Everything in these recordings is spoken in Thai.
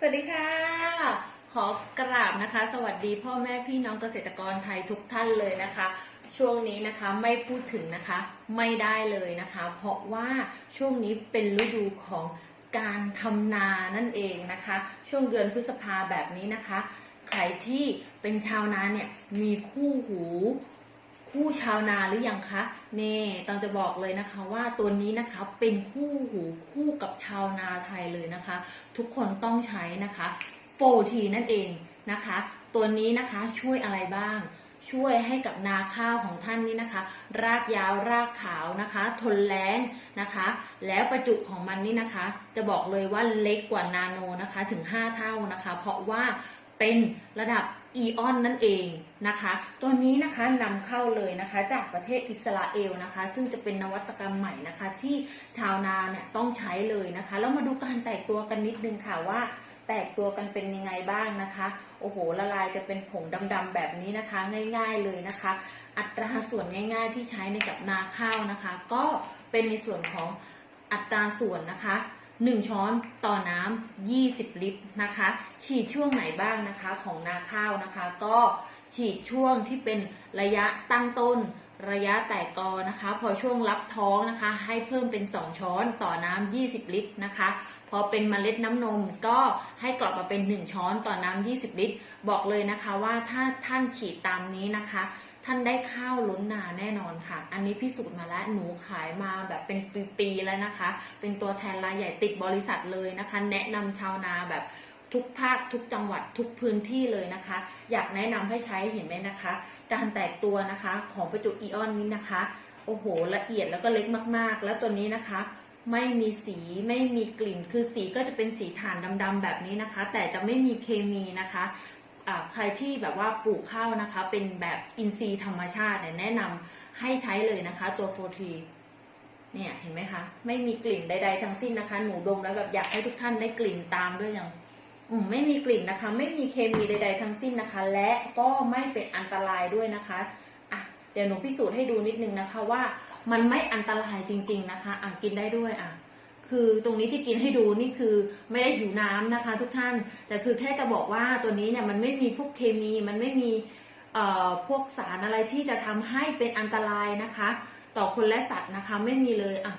สวัสดีค่ะ ขอกราบนะคะ สวัสดีพ่อแม่พี่น้องเกษตรกรไทยทุกท่านเลยนะคะ ช่วงนี้นะคะไม่พูดถึงนะคะไม่ได้เลยนะคะ เพราะว่าช่วงนี้เป็นฤดูของการทำนานั่นเองนะคะ ช่วงเดือนพฤษภาแบบนี้นะคะ ใครที่เป็นชาวนาเนี่ยมีคู่หู คู่ชาวนาหรือยังคะเน่ต้องจะบอกเลยนะคะว่าตัวนี้นะคะเป็นคู่หูคู่กับชาวนาไทยเลยนะคะ ทุกคนต้องใช้นะคะโฟทีนั่นเองนะคะ ตัวนี้นะคะช่วยอะไรบ้าง ช่วยให้กับนาข้าวของท่านนี้นะคะ รากยาวรากขาวนะคะ ทนแล้งนะคะ แล้วประจุของมันนี่นะคะ จะบอกเลยว่าเล็กกว่านาโนนะคะถึง 5 เท่านะคะ เพราะว่าเป็นระดับ อีออนนั่นเองนะคะ ตัวนี้นะคะนำเข้าเลยนะคะจากประเทศอิสราเอลนะคะ ซึ่งจะเป็นนวัตกรรมใหม่นะคะ ที่ชาวนาเนี่ยต้องใช้เลยนะคะ แล้วมาดูการแตกตัวกันนิดนึงค่ะว่าแตกตัวกันเป็นยังไงบ้างนะคะ โอ้โห ละลายจะเป็นผงดำๆแบบนี้นะคะ ง่ายๆเลยนะคะ อัตราส่วนง่าย ๆ ที่ใช้ในกับนาข้าวนะคะ ก็เป็นในส่วนของอัตราส่วนนะคะ 1 ช้อนต่อน้ำ20 ลิตรนะคะ ฉีดช่วงไหนบ้างนะคะของนาข้าวนะคะ ก็ฉีดช่วงที่เป็นระยะตั้งต้น ระยะแตกกอนะคะ พอช่วงรับท้องนะคะ ให้เพิ่มเป็น 2 ช้อนต่อน้ำ20 ลิตรนะคะพอเป็นเมล็ดน้ำนมก็ให้กลับมาเป็น 1 ช้อนต่อน้ำ20 ลิตร บอกเลยนะคะว่าถ้าท่านฉีดตามนี้นะคะ ท่านได้ข้าวล้นนาแน่นอนค่ะ อันนี้พิสูจน์มาแล้วหนูขายมาแบบเป็นปีๆแล้วนะคะ เป็นตัวแทนรายใหญ่ติดบริษัทเลยนะคะ แนะนำชาวนาแบบทุกภาคทุกจังหวัดทุกพื้นที่เลยนะคะ อยากแนะนำให้ใช้เห็นไหมนะคะ การแตกตัวนะคะของประจุอีออนนี้นะคะ โอ้โห ละเอียดแล้วก็เล็กมากๆ แล้วตัวนี้นะคะ ไม่มีสีไม่มีกลิ่น คือสีก็จะเป็นสีถ่านดำๆแบบนี้นะคะ แต่จะไม่มีเคมีนะคะ ใครที่แบบว่าปลูกข้าวนะคะ เป็นแบบอินทรีย์ธรรมชาติเนี่ยแนะนำให้ใช้เลยนะคะ ตัวโฟทีเนี่ยเห็นไหมคะ ไม่มีกลิ่นใด ๆ ทั้งสิ้นนะคะ หนูดมแล้วแบบอยากให้ทุกท่านได้กลิ่นตามด้วยอย่างอืมไม่มีกลิ่นนะคะ ไม่มีเคมีใด ๆ ทั้งสิ้นนะคะ และก็ไม่เป็นอันตรายด้วยนะคะอะเดี๋ยวหนูพิสูจน์ให้ดูนิดนึงนะคะว่ามันไม่อันตรายจริง ๆ นะคะอะกินได้ด้วยอะ คือตรงนี้ที่กินให้ดูนี่คือไม่ได้หิวน้ำนะคะ ทุกท่าน แต่คือแค่จะบอกว่าตัวนี้เนี่ยมันไม่มีพวกเคมี มันไม่มีพวกสารอะไรที่จะทำให้เป็นอันตรายนะคะ ต่อคนและสัตว์นะคะ ไม่มีเลยอะ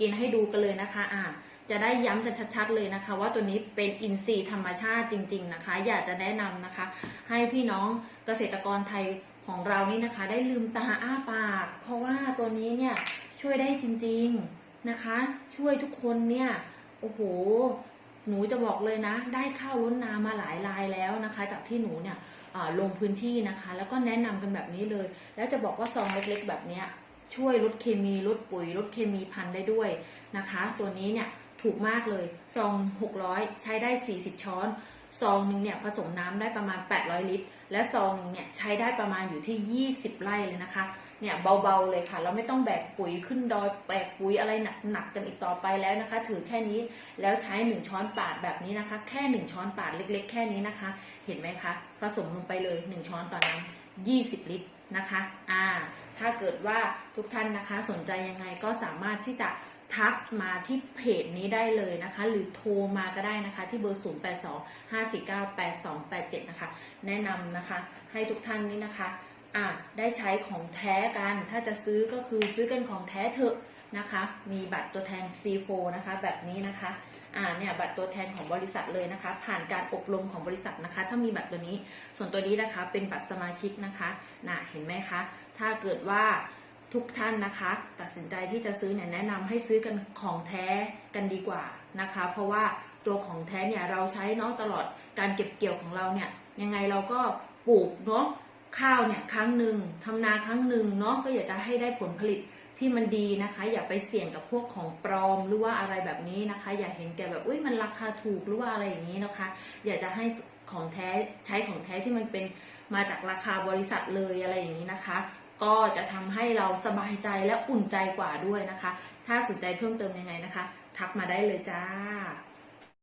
กินให้ดูกันเลยนะคะอะจะได้ย้ำกันชัดๆเลยนะคะ ว่าตัวนี้เป็นอินทรีย์ธรรมชาติจริง ๆนะคะ อยากจะแนะนำนะคะ ให้พี่น้องเกษตรกรไทยของเรานี่นะคะ ได้ลืมตาอ้าปาก เพราะว่าตัวนี้เนี่ยช่วยได้จริง ๆ นะคะ ช่วยทุกคนเนี่ยโอ้โห หนูจะบอกเลยนะ ได้ข้าวล้นนามาหลายรายแล้วนะคะ จากที่หนูเนี่ยลงพื้นที่นะคะ แล้วก็แนะนำกันแบบนี้เลย แล้วจะบอกว่าซองเล็กๆ แบบเนี้ยช่วยลดเคมีลดปุ๋ยลดเคมีพันได้ด้วยนะคะ ตัวนี้เนี่ยถูกมากเลยซอง600 ใช้ได้ 40 ช้อน ซองหนึ่งเนี่ยผสมน้ำได้ประมาณ 800 ลิตร และซองหนึ่งเนี่ยใช้ได้ประมาณอยู่ที่ 20 ไร่เลยนะคะ เนี่ยเบาๆเลยค่ะ เราไม่ต้องแบกปุ๋ยขึ้นดอยแบกปุ๋ยอะไรหนักๆกันอีกต่อไปแล้วนะคะ ถือแค่นี้แล้วใช้ 1 ช้อนปาดแบบนี้นะคะ แค่ 1 ช้อนปาดเล็ก ๆ แค่นี้นะคะ เห็นไหมคะ ผสมลงไปเลย 1 ช้อนต่อน้ำ20 ลิตรนะคะ อ่า ถ้าเกิดว่าทุกท่านนะคะสนใจยังไงก็สามารถที่จะ ทักมาที่เพจนี้ได้เลยนะคะ หรือโทรมาก็ได้นะคะ ที่เบอร์ 0 8 2 5 4 9 8 2 8 7 นะคะ แนะนำนะคะ ให้ทุกท่านนี้นะคะอะได้ใช้ของแท้กัน ถ้าจะซื้อก็คือซื้อกันของแท้เถอะนะคะ มีบัตรตัวแทน C4 นะคะ แบบนี้นะคะอ่าเนี่ยบัตรตัวแทนของบริษัทเลยนะคะ ผ่านการอบรมของบริษัทนะคะ ถ้ามีบัตรตัวนี้ ส่วนตัวนี้นะคะ เป็นบัตรสมาชิกนะคะน่ะเห็นไหมคะ ถ้าเกิดว่า ทุกท่านนะคะ ตัดสินใจที่จะซื้อเนี่ยแนะนำให้ซื้อกันของแท้กันดีกว่านะคะ เพราะว่าตัวของแท้เนี่ยเราใช้เนาะตลอดการเก็บเกี่ยวของเราเนี่ยยังไงเราก็ปลูกเนาะข้าวเนี่ยครั้งหนึ่งทำนาครั้งหนึ่งเนาะก็อยากจะให้ได้ผลผลิตที่มันดีนะคะ อย่าไปเสี่ยงกับพวกของปลอมหรือว่าอะไรแบบนี้นะคะ อย่าเห็นแก่แบบอุ้ยมันราคาถูกหรือว่าอะไรอย่างนี้นะคะ อยากจะให้ของแท้ใช้ของแท้ที่มันเป็นมาจากราคาบริษัทเลยอะไรอย่างนี้นะคะ ก็จะทำให้เราสบายใจและอุ่นใจกว่าด้วยนะคะ ถ้าสนใจเพิ่มเติมยังไงนะคะ ทักมาได้เลยจ้า